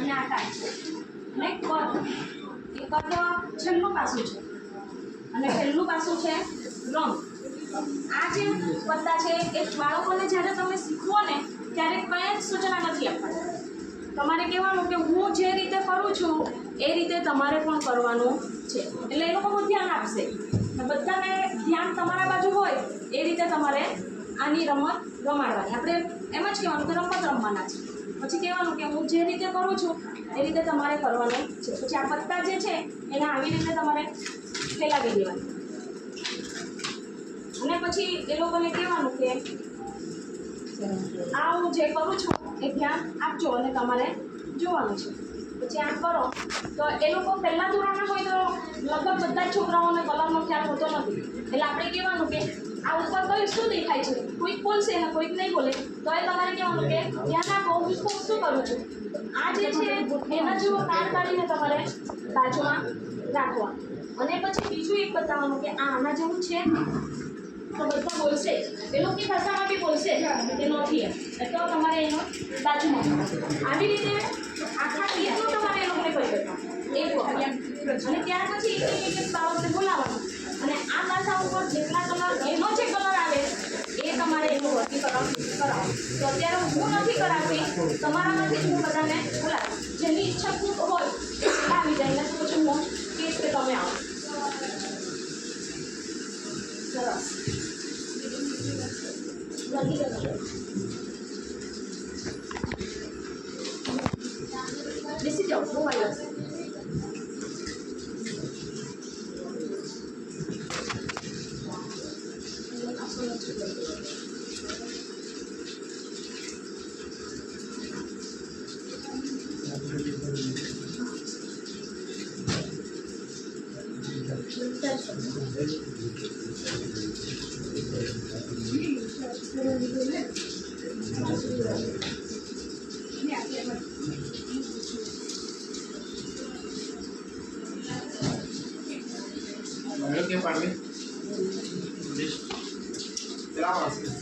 અને આ ટાઈ છે અને કદ એ કદ છેલ્લું પાસું છે અને પહેલું પાસું છે રંગ આ જે પત્તા છે એ બાળકોને જ્યારે તમે શીખવો ને ત્યારે કંઈ જ સૂચના નથી આપવાની તમારે કહેવાનું કે હું જે રીતે કરું છું એ રીતે તમારે પણ કરવાનું છે એટલે એ લોકો ધ્યાન આપશે. બધાને ધ્યાન તમારા બાજુ હોય એ રીતે તમારે આની રમત રમાડવાની. આપણે એમ જ કહેવાનું કે રમત રમવાના છે. પછી કહેવાનું કે હું જે રીતે કરું છું, એ રીતે તમારે કરવાનું છે. પછી આ પત્તા જે છે, એને આવી રીતે તમારે ફેલાવી દેવાની. અને પછી એ લોકોને કહેવાનું કે આ હું જે કરું છું, એ ધ્યાન આપજો અને તમારે જોવાનું છે. પછી આમ કરો. તો એ લોકો પહેલા ધોરણના હોય તો લગભગ બધા જ છોકરાઓને કલરનો ખ્યાલ હોતો નથી. એટલે આપણે કહેવાનું કે આ ઉપર કયું શું દેખાય છે? કોઈક બોલશે અને કોઈક નહીં બોલે. તો એ તમારે કહેવાનું કે ધ્યાન આપો હું શું કરું છું? આ જે છે, એના જેવો કાન કાઢીને તમારે બાજુમાં રાખવા. અને પછી બીજું એક બતાવવાનું કે આ આના જેવું છે. તો બધા બોલશે. એ લોકોની ભાષામાં બી બોલશે. કે નથી એમ. તો તમારે એનો બાજુમાં આવી રીતે આખા ગીતનું તમારે એ લોકોને કહી દેવાનું એક વખત અને ત્યાર પછી એક એક બાબતને બોલાવવાનું. અને આ ભાષા ઉપર જેટલા કલર એનો જે કલર આવે એ તમારે વર્ગીકરણ તો અત્યારે હું નથી કરાવતી તમારામાંથી જ હું બધાને બોલાવું જેની ઈચ્છા ખૂબ હોય આવી જાય ને પછી હું કેસ કે તમે આવો સરસ Valeu, quem parou? Deixa. Tirar.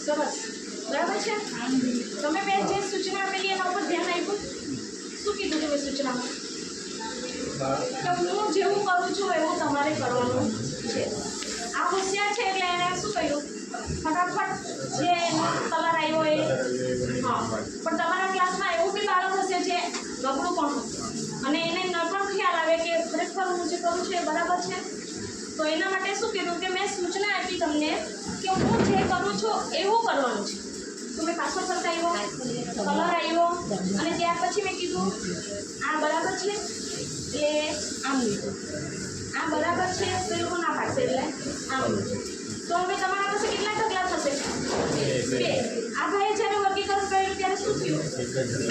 સરસ બરાબર છે તમે મેં જે સૂચના આપેલી એના ઉપર ધ્યાન આપ્યું શું કીધું તમે સૂચનામાં કે હું જેવું કરું છું એવું તમારે કરવાનું છે આ હોશિયાર છે એટલે એને શું કહ્યું? ફટાફટ જે કલર આવ્યો એ, હા. પણ તમારા ક્લાસમાં એવું બી બાળક હશે જે ગબડું પણ અને એને ન પણ ખ્યાલ આવે કે ખરેખર હું જે કરું છું એ બરાબર છે? તો એના માટે શું કીધું કે મેં સૂચના આપી તમને કે હું જે કરું છું એવું કરવાનું છે. તો મેં પાછો કરતા આવ્યો કલર આવ્યો, અને ત્યાર પછી મેં કીધું, આ બરાબર છે? એટલે આમ લીધું. આ બરાબર છે, તો એ ના પાડશે એટલે? આમ. તો હવે તમારા પાસે કેટલા ઢગલા થશે? બે. આ ભાઈએ જ્યારે વર્ગીકરણ કર્યું, ત્યારે શું થયું?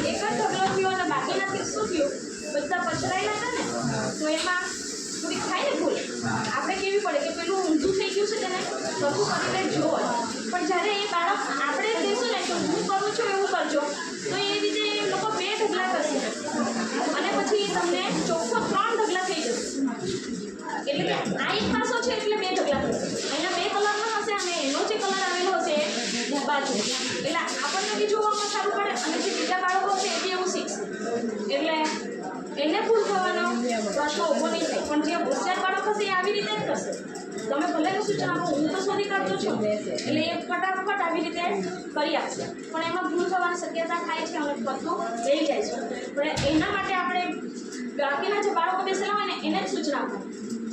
એક જ ઢગલો થયો અને બાકીના શું થયું? બધા પછડાયેલા હતા ને? તો એમાં થોડીક થાય ને ભૂલ? આપણે કેવી પડે કે પેલું ઊંધું થઈ ગયું છે તેને? સરખું કરીને જોવો પણ જ્યારે એ બાળક આપણે કહીશું ને કે હું કરું છું, એવું કરજો, તો એ પણ જે હોશિયાર બાળકો હશે એ આવી રીતે જ કરશે. તમે ભલે કશું આપો હું તો શોધી કાઢતો છું. એટલે એ ફટાફટ આવી રીતે કરી આપશે. પણ એમાં ભૂલ થવાની શક્યતા થાય છે અને પત્તું જઈ જાય છે. પણ એના માટે આપણે બાકીના જે બાળકો બેસેલા હોય ને, એને જ સૂચના આપો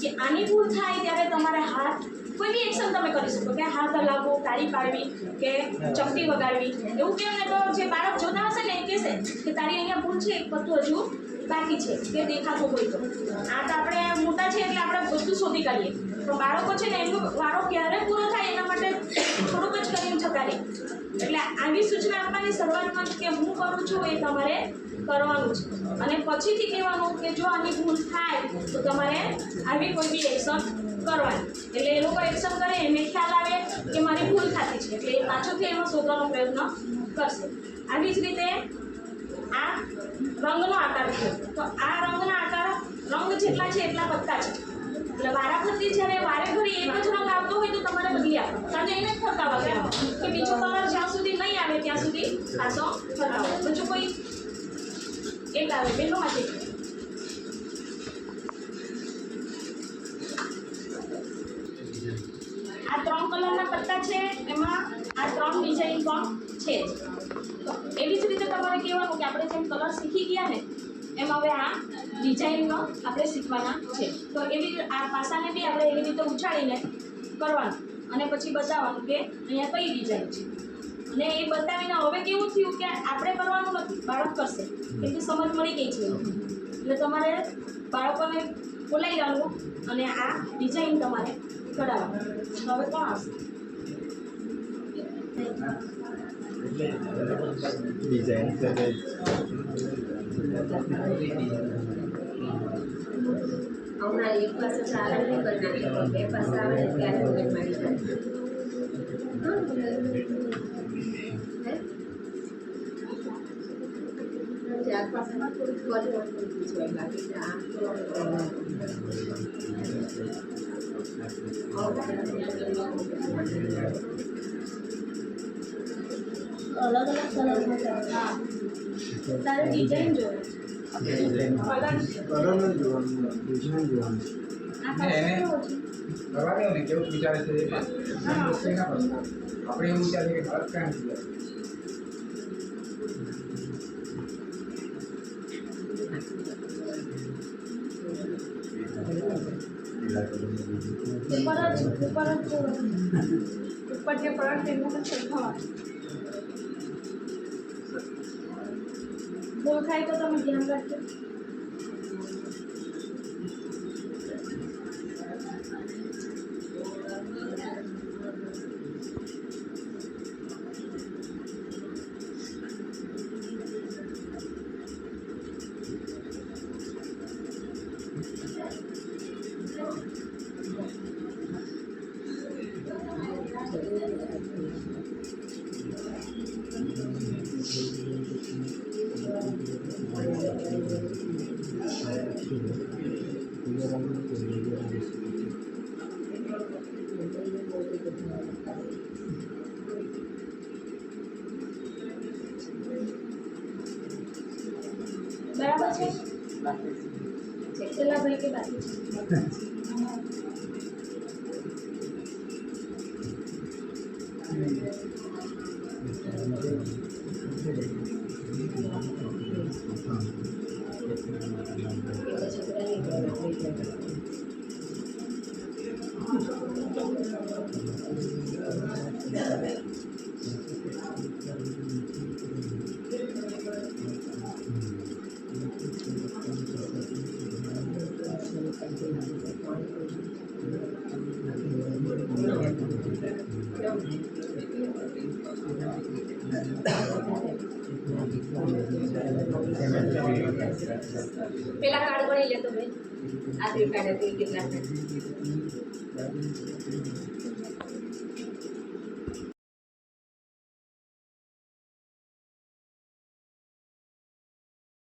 કે આની ભૂલ થાય ત્યારે તમારે હાથ, કોઈ બી એક્શન તમે કરી શકો. કે હાથ હલાવવો, તાળી પાડવી, કે ચપટી વગાડવી. એવું કેમ ને તો જે બાળક જોતા હશે ને એ કહેશે કે તારી અહીંયા ભૂલ છે એક પત્તું હજુ બાકી છે તે દેખાતું હોય તો. આ તો આપણે મોટા છે એટલે આપણે બધું શોધી કાઢીએ. પણ બાળકો છે ને એમનો વારો ક્યારે પૂરો થાય એના માટે થોડુંક જ કરીને રહે એટલે આવી સૂચના આપવાની શરૂઆતમાં કે હું કરું છું એ તમારે કરવાનું છે. અને પછીથી કહેવાનું કે જો આની ભૂલ થાય, તો તમારે આવી કોઈ બી એક્શન કરવાની. એટલે એ લોકો એક્શન કરે, એને ખ્યાલ આવે કે મારી ભૂલ થતી છે. એટલે એ પાછોથી એમાં શોધવાનો પ્રયત્ન કરશે. આવી જ રીતે આ રંગનો આકાર છે. તો આ રંગના આકાર રંગ જેટલા છે એટલા પત્તા છે. એટલે વારાફરતી જ્યારે વારે ઘડી એક જ રંગ આવતો હોય તો તમારે બદલી આપો કે એને જ ફરતા કે બીજો કલર જ્યાં સુધી નહીં આવે ત્યાં સુધી પાછો ફરકાવો. બીજું કોઈ એક આવે બેનો માટે આ ત્રણ કલરના પત્તા છે. એમાં આ ત્રણ ડિઝાઇન પણ છે. જ તો એવી જ રીતે તમારે કહેવાનું કે આપણે જેમ કલર શીખી ગયા ને, એમ હવે આ ડિઝાઇનનો આપણે શીખવાના છે. તો એવી આ પાસાને બી આપણે એવી રીતે ઉછાળીને કરવાનું અને પછી બતાવવાનું કે અહીંયા કઈ ડિઝાઇન છે. અને એ બતાવીને હવે કેવું થયું કે આપણે કરવાનું નથી, બાળક કરશે. એટલે સમજ મળી ગઈ છે. એટલે તમારે બાળકોને બોલાવી લાવવું અને આ ડિઝાઇન તમારે કઢાવવાનું. હવે કોણ આવશે? ડિઝાઇન કરે હમણાં એક પાસે ચાલે નહીં બનાવી બે પાસે આવે ત્યારે મને મળી જાય ચાર પાસેમાં થોડુંક પરિવર્તન પૂછવાય બાકી તો આમ તો અલગ અલગ કલરમાં હા. તારે ડિઝાઇન પર. આપણે એવું વિચારીએ કે ભારત નથી ઉપર ઉપર ઉપર જે પ્રોડક્ટ એનું જ શીખવાનું ભૂલ થાય તો તમે છેલ્લા ભાઈ પેલા કાર્ડ ગણી લેતો બેન આ બે કાર્ડ કેટલા?